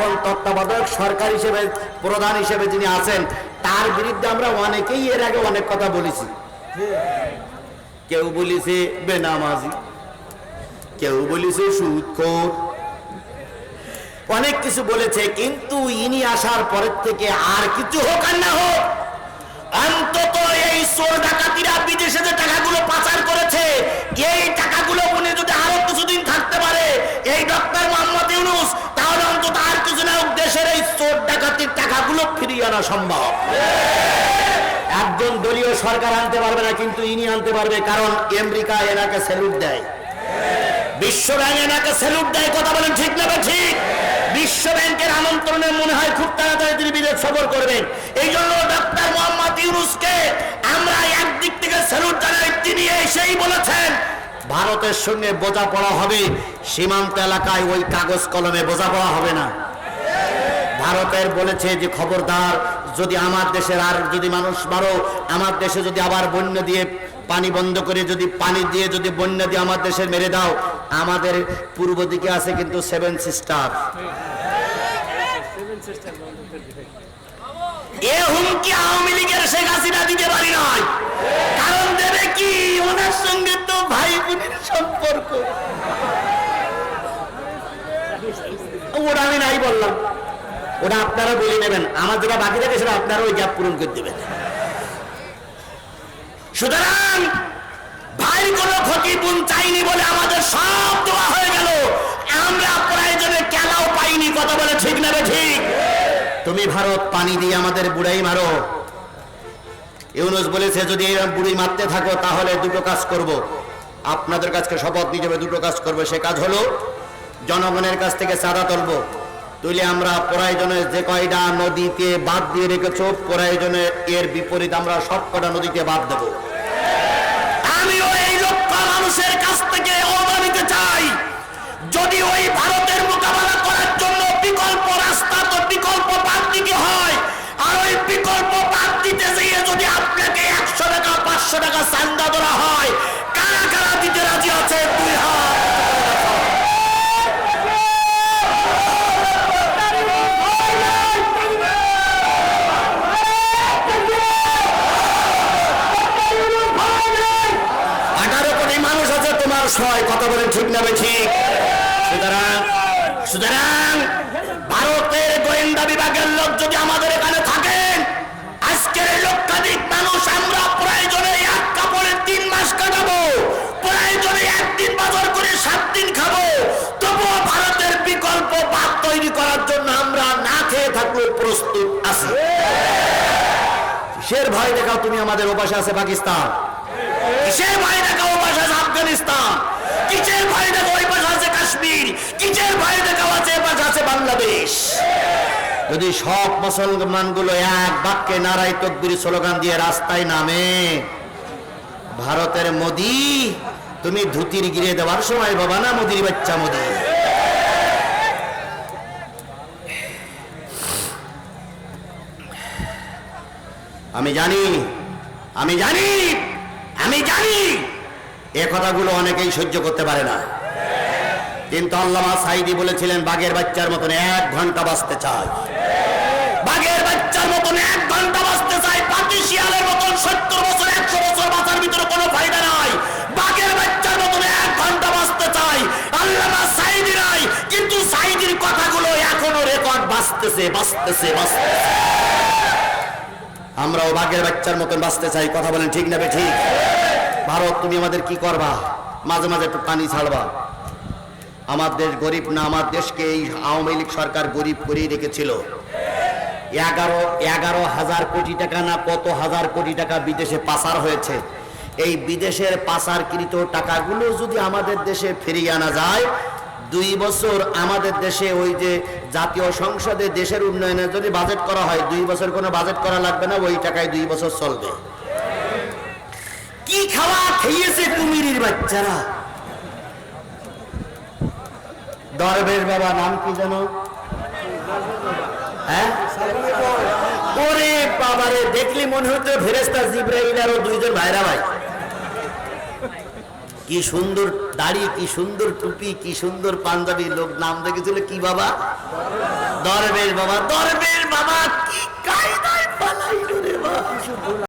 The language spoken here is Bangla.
এখন তত্ত্বাবধায়ক সরকার হিসেবে, প্রধান হিসেবে যিনি আছেন, তার বিরুদ্ধে আমরা অনেকেই এর আগে অনেক কথা বলেছি। কেউ বলেছে বেনামাজি, কেউ বলেছে সুদখোর অনেক কিছু বলেছে, কিন্তু ইনি আসার পরের থেকে আর কিছু হোক আর না হোক, অন্তত এই চোর ডাকাতিরা বিদেশে যে টাকাগুলো পাচার করেছে, এই টাকাগুলো উনি যদি আরও কিছুদিন থাকতে পারে, এই ডক্টর মোহাম্মদ ইউনুস ডাকাতির টাকাগুলো ফিরিয়ে আনা সম্ভব। একজন দলীয় সরকার আনতে পারবে না, কিন্তু ইনি আনতে পারবে, কারণ আমেরিকা এনাকে স্যালুট দেয়। বিশ্ব ব্যাংক এনাকে স্যালুট দেয়, কথা বলেন ঠিক না ঠিক? বিশ্ব ব্যাংকের আমন্ত্রণে মনে হয় খুব তাড়াতাড়ি তিনি বিদেশ সফর করবেন। এই জন্য ডক্টর মোহাম্মদ আমরা একদিক থেকে স্যালুট জানাই, তিনি এসেই বলেছেন, ভারতের সঙ্গে বোঝাপড়া হবে, সীমান্ত এলাকায় ওই কাগজ কলমে বোঝাপড়া হবে না। ভারতের বলেছে যে, খবরদার, যদি আমার দেশের আর যদি মানুষ মারো, আমার দেশে যদি আবার বন্যা দিয়ে পানি বন্ধ করে যদি পানি দিয়ে যদি বন্যা দিয়ে আমার দেশের মেরে দাও, আমাদের পূর্ব দিকে আছে কিন্তু সেভেন সিস্টার এ হুমকি আওয়ামী লীগের শেখ হাসিনা দিতে পারি নয় কারণ দেবে কি? ওনার সঙ্গে তো ভাই বোনের সম্পর্ক। ওটা আমি নাই বললাম। ওটা আপনারা বলে নেবেন। আমার যেটা বাকি থাকে সেটা আপনারা ওই গ্যাপ পূরণ করে দেবেন। সুতরাং ভাই, কোনো ক্ষতি গুণ চাইনি বলে আমাদের সব দেওয়া হয়ে গেল। আমরা প্রয়োজনে কেনাও পাইনি, কথা বলে ঠিক না ঠিক? তুমি ভারত পানি দিয়ে আমাদের বুড়াই মারো। ইউনুস বলেছে, যদি এরকম বুড়ি মারতে থাকো, তাহলে দুটো কাজ করব। আপনাদের কাছকে শপথ নিয়ে যাবে, দুটো কাজ করব। সে কাজ হলো, জনগণের কাছ থেকে চাঁদা তুলবো। তুলে আমরা প্রয়োজনে যে কয়টা নদীতে বাদ দিয়ে রেখেছ প্রয়োজনে এর বিপরীত আমরা সব কটা নদীতে বাদ দেবো। আমি এই লক্ষ মানুষের কাছ থেকে অবদান নিতে চাই। যদি ওই ভারতের তোমার সয় কথা বলে ঠিক না ঠিক? সুতরাং সুতরাং ভারতের গোয়েন্দা বিভাগের লোক যদি আমাদের এখানে থাকেন, আজকের লক্ষাধিক মানুষ আমরা প্রয়োজনে এক কাপড়ে তিন মাস কাটাবো, প্রয়োজনে একদিন বাজার করে সাত দিন খাব। তবুও ভারতের বিকল্প বাদ তৈরি করার জন্য আমরা না খেয়ে থাকলেও প্রস্তুত আছি। কিসের ভয় দেখাও, তুমি আমাদের ওপাশে আছে পাকিস্তান। কিসের ভয় দেখা ও পাশে আছে আফগানিস্তান? কিসের ভয় দেখা ওই পাশে আছে কাশ্মীর? কিসের ভয় দেখা আছে পাশে আছে বাংলাদেশ? যদি সব মুসলমানগুলো এক বাক্যে নারাই তকবির স্লোগান দিয়ে রাস্তায় নামে, ভারতের মোদি, তুমি ধুতির গিরে দেওয়ার সময় বাবা না মোদির বাচ্চা মোদি? আমি জানি আমি জানি আমি জানি এ কথাগুলো অনেকেই সহ্য করতে পারে না। কিন্তু আল্লামা সাইদি বলেছিলেন, বাঘের বাচ্চার মতন এক ঘণ্টা বাঁচতে চায়। বাঘের বাচ্চার মতন এক ঘণ্টা বাঁচতে চায় পাতি শিয়ালের মতন সত্তর বছর, একশো বছর বাঁচার ভিতরে কোনো ফায়দা নাই। বাঘের বাচ্চার মতন এক ঘণ্টা বাঁচতে চাই আল্লামা সাইদি নাই, কিন্তু সাইদির কথাগুলো এখনও রেকর্ড বাঁচতেছে বাঁচতেছে বাঁচতেছে। আমরাও বাঘের বাচ্চার মতন বাঁচতে চাই, কথা বলেন ঠিক না ঠিক? ভারত, তুমি আমাদের কি করবা? মাঝে মাঝে একটু পানি ছাড়বা। আমার দেশ গরিব না, আমার দেশকে এই আওয়ামী লীগ সরকার গরিব করেই রেখেছিল। এগারো এগারো হাজার কোটি টাকা না কত হাজার কোটি টাকা বিদেশে পাচার হয়েছে। এই বিদেশের পাচারকৃত টাকাগুলো যদি আমাদের দেশে ফিরিয়ে আনা যায় দুই বছর আমাদের দেশে ওই যে জাতীয় সংসদে দেশের উন্নয়নের যদি বাজেট করা হয়, দুই বছর কোনো বাজেট করা লাগবে না, ওই টাকায় দুই বছর চলবে। কি খাওয়া খেয়েছে কুমিরির বাচ্চারা? দরবেশ বাবা নাম কি জানো হ্যাঁ? ওরে দেখলি মনে হতো ফেরেস্তা জিব্রাইল আর দুইজন ভাইরা ভাই। কি সুন্দর দাড়ি, কি সুন্দর টুপি, কি সুন্দর পাঞ্জাবি, লোক নাম দেখেছিল কি বাবা? দরবেশ বাবা দরবেশ বাবা, কি বাবা?